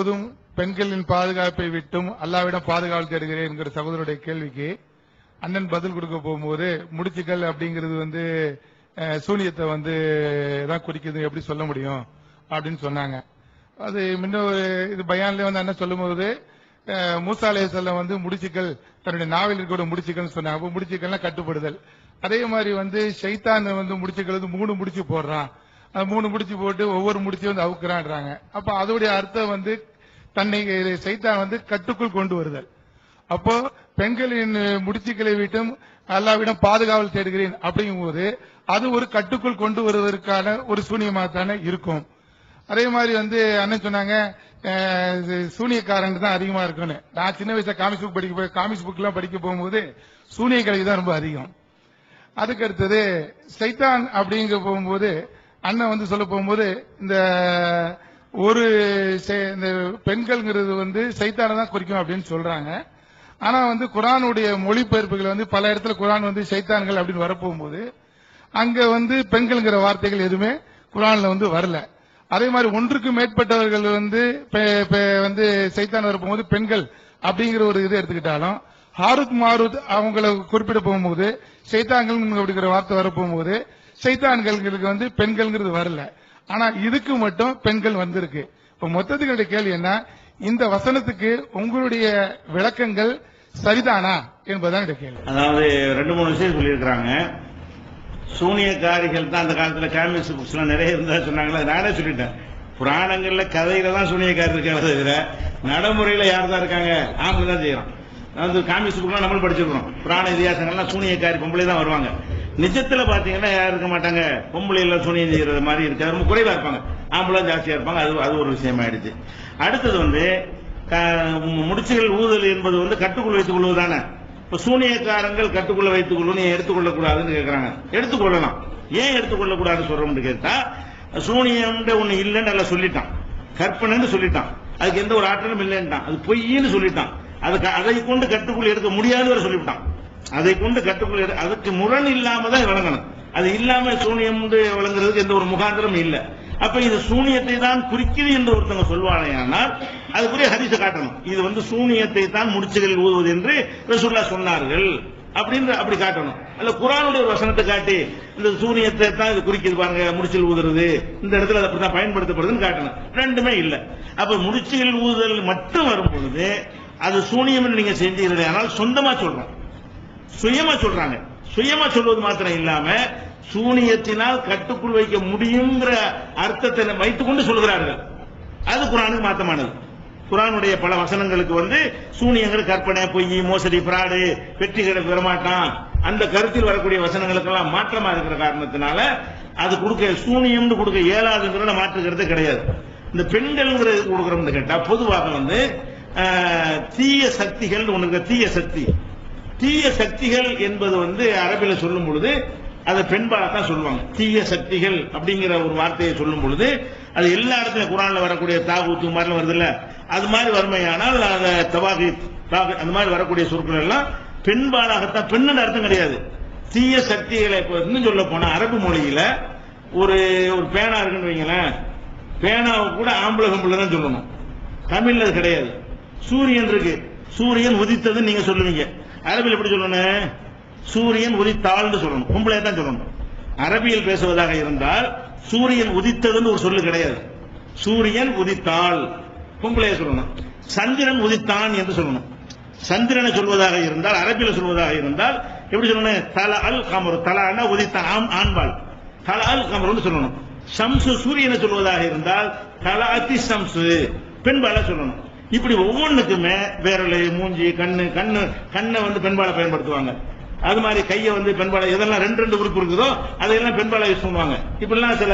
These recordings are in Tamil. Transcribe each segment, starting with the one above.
முழுவதும் பெண்களின் பாதுகாப்பை விட்டும் அல்லாவிடம் பாதுகாவல் தேடுகிறேன் என்கிற சகோதரருடைய கேள்விக்கு அண்ணன் பதில் கொடுக்க போகும்போது முடிச்சுக்கள் அப்படிங்கிறது வந்து சூனியத்தை வந்து தான் குறிக்குது எப்படி சொல்ல முடியும் அப்படின்னு சொன்னாங்க. அது முன்ன ஒரு இது பயான்ல வந்து அண்ணன் சொல்லும்போது அஹ், மூசா வந்து முடிச்சுக்கள் தன்னுடைய நாவல் இருக்கோட முடிச்சுக்கள்னு சொன்னாங்க. அப்ப முடிச்சுக்கள்னா கட்டுப்படுதல். அதே மாதிரி வந்து சைத்தான் வந்து முடிச்சுக்கள் வந்து மூணு முடிச்சு போடுறான். மூணு முடிச்சு போட்டு ஒவ்வொரு முடிச்சு வந்து அவுக்குறான்றாங்க. அப்ப அதோடைய அர்த்தம் வந்து தன்னை சைத்தான் வந்து கட்டுக்குள் கொண்டு வருதல். அப்போ பெண்களின் முடிச்சுக்களை விட்டும் அல்லாவிடம் பாதுகாவல் தேடுகிறேன் அப்படிங்கும்போது அது ஒரு கட்டுக்குள் கொண்டு வருவதற்கான ஒரு சூனியமாக தானே இருக்கும். அதே மாதிரி வந்து அண்ணன் சொன்னாங்க இது சூனியக்காரங்க தான் அதிகமா இருக்குன்னு. நான் சின்ன வயசுல காமிக்ஸ் புக் படிக்க போய் காமிக்ஸ் புக் எல்லாம் படிக்க போகும்போது சூனிய கலை தான் ரொம்ப அதிகம். அதுக்கு அடுத்தது சைத்தான் அப்படிங்க போகும்போது அண்ணன் வந்து சொல்ல போகும்போது இந்த ஒரு செ- இந்த பெண்கள்ங்கிறது வந்து சைத்தானை தான் குறிக்கும் அப்படின்னு சொல்றாங்க. ஆனா வந்து குரானுடைய மொழிபெயர்ப்புகள் வந்து பல இடத்துல குரான் வந்து சைத்தான்கள் அப்படின்னு வரப்போகும்போது அங்க வந்து பெண்கள்ங்கிற வார்த்தைகள் எதுவுமே குரான்ல வந்து வரல. அதே மாதிரி ஒன்றுக்கு மேற்பட்டவர்கள் வந்து வந்து சைத்தான் வரப்போகும்போது பெண்கள் அப்படிங்கிற ஒரு இது எடுத்துக்கிட்டாலும் ஹாருத் மாருத் அவங்கள குறிப்பிட போகும்போது சைத்தான்கள் அப்படிங்கிற வார்த்தை வரப்போகும்போது சைத்தான்களுக்கு வந்து பெண்கள்ங்கிறது வரல. ஆனா இதுக்கு மட்டும் பெண்கள் வந்திருக்கு. இப்ப மொத்தத்துக்கு கேள்வி என்ன? இந்த வசனத்துக்கு உங்களுடைய விளக்கங்கள் சரிதானா என்பதுதான் கேள்வி. அதாவது ரெண்டு மூணு விஷயம் சொல்லியிருக்கிறாங்க. சூனியக்காரிகள் தான் அந்த காலத்துல காமிக்ஸ் புக்ஸ் எல்லாம் நிறைய இருந்தா சொன்னாங்களே நானே சொல்லிட்டேன். புராணங்கள்ல கதையில தான் சூனியக்காரி இருக்காங்க தவிர நடைமுறையில யார் தான் இருக்காங்க? ஆம்பளை தான் செய்யறோம் வந்து காமிக்ஸ் புக்லாம் நம்மளும் படிச்சிருக்கிறோம். புராண இதிகாசங்கள்லாம் சூனியக்காரி பொம்பளை தான் வருவாங்க. நிஜத்துல பாத்தீங்கன்னா யாரும் இருக்க மாட்டாங்க. பொம்பளை எல்லாம் சூனியம் செய்யறது மாதிரி இருக்காது ரொம்ப குறைவா இருப்பாங்க. ஆம்பளை ஜாஸ்தியா இருப்பாங்க. அது அது ஒரு விஷயம் ஆயிடுச்சு. அடுத்தது வந்து முடிச்சுகள் ஊதல் என்பது வந்து கட்டுக்குள் வைத்துக் கொள்வதுதானே? இப்ப சூனியக்காரங்கள் கட்டுக்குள்ள வைத்துக் கொள்ளும் நீ எடுத்துக்கொள்ள கூடாதுன்னு கேக்குறாங்க. எடுத்துக்கொள்ளலாம் ஏன் எடுத்துக்கொள்ள கூடாதுன்னு சொல்றோம்னு கேட்டா சூனியம்ன்ற ஒண்ணு இல்லைன்னு நல்லா சொல்லிட்டான். கற்பனைன்னு சொல்லிட்டான். அதுக்கு எந்த ஒரு ஆற்றலும் இல்லைன்ட்டான். அது பொய்ன்னு சொல்லிட்டான். அதுக்கு அதை கொண்டு கட்டுக்குள் எடுக்க முடியாதுன்னு வேற சொல்லிவிட்டான். அதை கொண்டு கட்டுக்குள் அதுக்கு முரண் இல்லாம தான் விளங்கணும். அது இல்லாம சூனியம் விளங்குறதுக்கு எந்த ஒரு முகாந்திரம் இல்ல. அப்ப இது சூனியத்தை தான் குறிக்குது என்று ஒருத்தவங்க சொல்வானேயானால் அதுக்குரிய ஹரிச காட்டணும். இது வந்து சூனியத்தை தான் முடிச்சுகள் ஊதுவது என்று ரசூல்லா சொன்னார்கள் அப்படின்னு அப்படி காட்டணும். அல்ல குரானுடைய ஒரு வசனத்தை காட்டி இந்த சூனியத்தை தான் இது குறிக்கிது பாருங்க முடிச்சில் ஊதுறது இந்த இடத்துல அது அப்படிதான் பயன்படுத்தப்படுதுன்னு காட்டணும். ரெண்டுமே இல்ல. அப்ப முடிச்சுகள் ஊதுதல் மட்டும் வரும் பொழுது அது சூனியம் நீங்க செஞ்சீர்கள் ஆனால் சொந்தமா சொல்றோம். சுயமா சொல்றாங்க. சுயமா சொல்வது மாத்திரம் இல்லாம சூனியத்தினால் கட்டுக்குள் வைக்க முடியுங்கிற அர்த்தத்தை வைத்துக் கொண்டு சொல்கிறார்கள் அது குரானுக்கு மாத்தமானது. குரானுடைய பல வசனங்களுக்கு வந்து சூனியங்கள் கற்பனை பொய் மோசடி பிராடு வெற்றி கிட பெறமாட்டான். அந்த கருத்தில் வரக்கூடிய வசனங்களுக்கெல்லாம் மாற்றமா இருக்கிற காரணத்தினால அது கொடுக்க சூனியம்னு கொடுக்க இயலாதுங்கிறத மாற்றுகிறது கிடையாது. இந்த பெண்கள்ங்கிறது கொடுக்குறோம்னு கேட்டா பொதுவாக வந்து ஆஹ், தீய சக்திகள் ஒன்று தீய சக்தி. தீய சக்திகள் என்பது வந்து அரபில சொல்லும் பொழுது அதை பெண்பால தான் சொல்லுவாங்க. தீய சக்திகள் அப்படிங்கிற ஒரு வார்த்தையை சொல்லும் பொழுது அது எல்லா இடத்துலையும் குரான்ல வரக்கூடிய தாகூத்து மாதிரிலாம் வருது இல்ல அது மாதிரி வறுமையானால் அந்த தவாகி அந்த மாதிரி வரக்கூடிய சொற்கள் எல்லாம் பெண்பாலாகத்தான் பெண்ணு அர்த்தம் கிடையாது. தீய சக்திகளை இன்னும் சொல்ல போனா அரபு மொழியில ஒரு ஒரு பேனா இருக்குன்னு வைங்களேன் பேனாவை கூட ஆம்பளை கம்பளை தான் சொல்லணும். தமிழ்ல அது கிடையாது. சூரியன் இருக்கு. சூரியன் உதித்தது நீங்க சொல்லுவீங்க. அரபியில் எப்படி சொல்லணும்? சூரியன் உதித்தாள்னு சொல்லணும். பொம்பளையா தான் சொல்லணும். அரபியில் பேசுவதாக இருந்தால் சூரியன் உதித்ததுன்னு ஒரு சொல்லு கிடையாது. சூரியன் உதித்தாள். பொம்பளையா சொல்லணும். சந்திரன் உதித்தான் என்று சொல்லணும். சந்திரனை சொல்வதாக இருந்தால் அரபியில் சொல்வதாக இருந்தால் எப்படி சொல்லணும்? தல அல் கமர். தலான்னா உதித்தான் ஆம் ஆண்பாள் தல அல் கமர்னு சொல்லணும். சம்சு சூரியனை சொல்வதாக இருந்தால் தல அத்தி சம்சு. பெண்பால சொல்லணும். இப்படி ஒவ்வொன்றுக்குமே விரல் மூஞ்சி கண்ணு கண்ணு கண்ணை வந்து பெண்பாலை பயன்படுத்துவாங்க. அது மாதிரி கையை வந்து பெண்பாலை எதெல்லாம் ரெண்டு ரெண்டு உறுப்பு இருக்குதோ அதையெல்லாம் பெண்பாலை யூஸ் பண்ணுவாங்க. இப்படிலாம் சில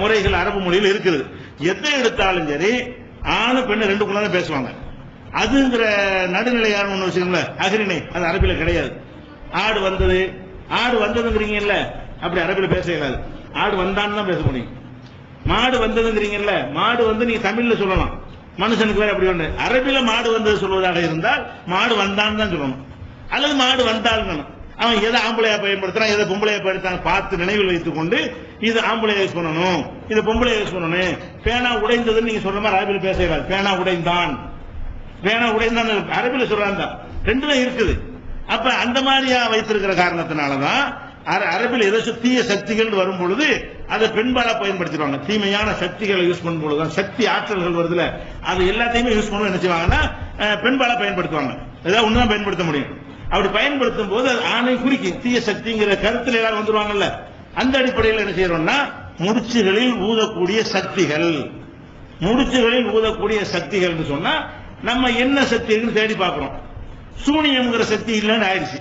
முறைகள் அரபு மொழியில் இருக்குது. எதை எடுத்தாலும் சரி ஆணு பெண்ணு ரெண்டு குழந்தை பேசுவாங்க. அதுங்கிற நடுநிலையான ஒண்ணு வச்சுக்கோங்களேன் அகரிணை அது அரபில கிடையாது. ஆடு வந்தது ஆடு வந்ததுங்கிறீங்கல்ல அப்படி அரபில பேச இயலாது ஆடு வந்தான்னு தான் பேச முடியும். மாடு வந்ததுங்கிறீங்கல்ல மாடு வந்து நீங்க தமிழ்ல சொல்லலாம். மனுஷனுக்கு வேற அப்படி ஒன்று அரபில மாடு வந்தது சொல்வதாக இருந்தால் மாடு வந்தான்னு தான் சொல்லணும். அல்லது மாடு வந்தால் அவன் எதை ஆம்பளையா பயன்படுத்துறான் எதை பொம்பளையா பயன்படுத்தான் பார்த்து நினைவில் வைத்துக் கொண்டு இது ஆம்பளை யூஸ் பண்ணணும். இது பொம்பளை யூஸ் பண்ணணும். பேனா உடைந்ததுன்னு நீங்க சொல்ற மாதிரி அரபில் பேசுகிறார் பேனா உடைந்தான். பேனா உடைந்தான் அரபில் சொல்றாங்க ரெண்டுமே இருக்குது. அப்ப அந்த மாதிரியா வைத்திருக்கிற காரணத்தினாலதான் அர- அரபில் ஏதாச்சும் தீய சக்திகள் வரும் பொழுது அதை பெண்பாலா பயன்படுத்திடுவாங்க. தீமையான சக்திகளை யூஸ் பண்ணும் பொழுது சக்தி ஆற்றல்கள் வருதுல அது எல்லாத்தையுமே யூஸ் பண்ண என்ன செய்வாங்கன்னா பெண்பாலா பயன்படுத்துவாங்க. ஏதாவது ஒண்ணுதான் பயன்படுத்த முடியும். அப்படி பயன்படுத்தும் போது அது ஆணை குறிக்கும் தீய சக்திங்கிற கருத்துல எல்லாரும் வந்துருவாங்கல்ல அந்த அடிப்படையில் என்ன செய்யறோம்னா முடிச்சுகளில் ஊதக்கூடிய சக்திகள். முடிச்சுகளில் ஊதக்கூடிய சக்திகள் சொன்னா நம்ம என்ன சக்தி இருக்குன்னு தேடி பார்க்கிறோம். சூனியம்ங்கிற சக்தி இல்லைன்னு ஆயிடுச்சு.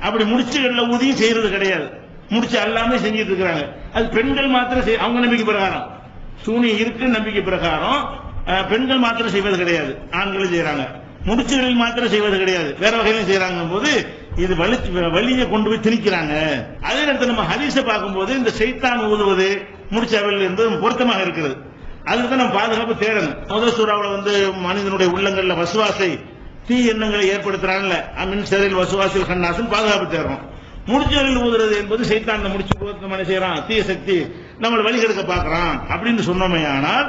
அப்படி முடிச்சுகளில் ஊதியும் செய்யறது கிடையாது. முடிச்சு எல்லாமே செஞ்சிட்டு இருக்கிறாங்க. அது பெண்கள் மாத்திரம் செய்- அவங்க நம்பிக்கை பிரகாரம். சூனியம் இருக்கு நம்பிக்கை பிரகாரம். பெண்கள் மாத்திரம் செய்வது கிடையாது. ஆண்களும் செய்யறாங்க முடிச்சுகளில் மாத்திரம் செய்வது கிடையாது. வேற வகையிலும் செய்யறாங்க போது இது வலி வலியை கொண்டு போய் திணிக்கிறாங்க. அதே நேரத்தில் நம்ம ஹரிச பார்க்கும்போது இந்த சைத்தான் ஊதுவது முடிச்சவல் என்பது பொருத்தமாக இருக்கிறது. அதுக்கு நம்ம பாதுகாப்பு தேடணும். முதல் சூறாவில் வந்து மனிதனுடைய உள்ளங்கள்ல வசுவாசை தீ எண்ணங்களை ஏற்படுத்துறாங்கல்ல. அமின் செரில் வசுவாசில் கண்ணாசன் பாதுகாப்பு தேடுறோம். முடிச்சுகளில் ஊதுறது என்பது சைத்தான் முடிச்சு என்ன செய்யறான்? தீய சக்தி நம்மளை வழிகெடுக்க பார்க்கறான் அப்படின்னு சொன்னோமே ஆனால்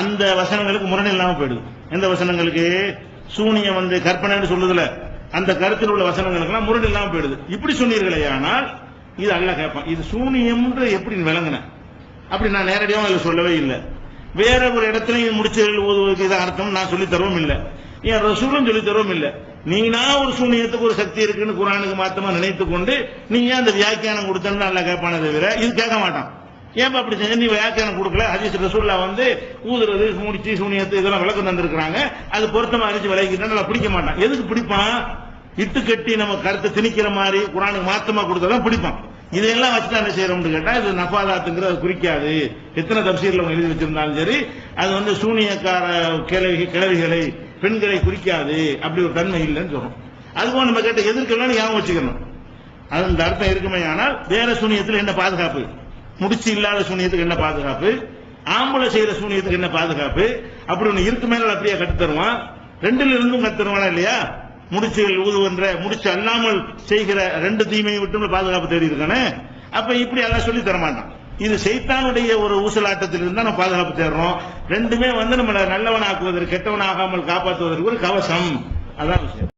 அந்த வசனங்களுக்கு முரணி இல்லாம போயிடுது. எந்த வசனங்களுக்கு? சூனியம் வந்து கற்பனைன்னு சொல்லுதுல அந்த கருத்தில் உள்ள வசனங்களுக்கெல்லாம் முரண் இல்லாம போயிடுது. இப்படி சொன்னீர்களே ஆனால் இது அல்ல கேட்பான் இது சூனியம்ன்ற எப்படி விளங்கின? அப்படி நான் நேரடியாக அதில் சொல்லவே இல்லை. வேற ஒரு இடத்துலையும் முடிச்சு முடிச்சுகள் ஓதுவதற்கு இது அர்த்தம் நான் சொல்லித்தரவும் இல்லை. என் ரசூலும் சொல்லித்தரவும் இல்லை. நீனா ஒரு சூனியத்துக்கு ஒரு சக்தி இருக்குன்னு குரானுக்கு மாத்தமா நினைத்து கொண்டு நீ ஏன் அந்த வியாக்கியானம் கொடுத்தன்னு நல்லா கேட்பான தவிர இது கேட்க மாட்டான். ஏன்பா அப்படி செஞ்ச? நீ வியாக்கியானம் கொடுக்கல. ஹதீஸ் ரசூல்லா வந்து ஊதுறது முடிச்சு சூனியத்து இதெல்லாம் விளக்கம் தந்திருக்கிறாங்க. அது பொருத்தமா அறிஞ்சு விளக்கிட்டா நல்லா பிடிக்க மாட்டான். எதுக்கு பிடிப்பான்? இட்டு கட்டி நம்ம கருத்தை திணிக்கிற மாதிரி குரானுக்கு மாத்தமா கொடுத்தாலும் பிடிப்பான். இதையெல்லாம் வச்சுட்டு என்ன செய்யறோம்னு கேட்டா இது நஃபாதாத்துங்கிறது அது குறிக்காது. எத்தனை தப்சீர்ல எழுதி வச்சிருந்தாலும் சரி அது வந்து சூனியக்கார கிழவி கிழவிகளை பெண்களை குறிக்காது அப்படி ஒரு தன்மை இல்லைன்னு சொல்றோம். அதுவும் நம்ம கேட்ட எதிர்க்கலாம் ஞாபகம் வச்சுக்கணும். அது அந்த அர்த்தம் இருக்குமே ஆனால் வேற சூனியத்தில் என்ன பாதுகாப்பு? முடிச்சு இல்லாத சூனியத்துக்கு என்ன பாதுகாப்பு? ஆம்பளை செய்யற சூனியத்துக்கு என்ன பாதுகாப்பு? அப்படி ஒண்ணு இருக்கு மேல அப்படியே கட்டு தருவான். ரெண்டுல இருந்தும் கத்து தருவானா இல்லையா? முடிச்சுகள் ஊதுவன்ற முடிச்சு அல்லாமல் செய்கிற ரெண்டு தீமையை விட்டு பாதுகாப்பு தேடி இருக்கானே அப்ப இப்படி எல்லாம் சொல்லி தரமாட்டான். இது சைத்தானுடைய ஒரு ஊசலாட்டத்திலிருந்து தான் நம்ம பாதுகாப்பு தேடுறோம். ரெண்டுமே வந்து நம்மளை நல்லவனாக்குவதற்கு கெட்டவனாகாமல் காப்பாற்றுவதற்கு ஒரு கவசம். அதான் விஷயம்.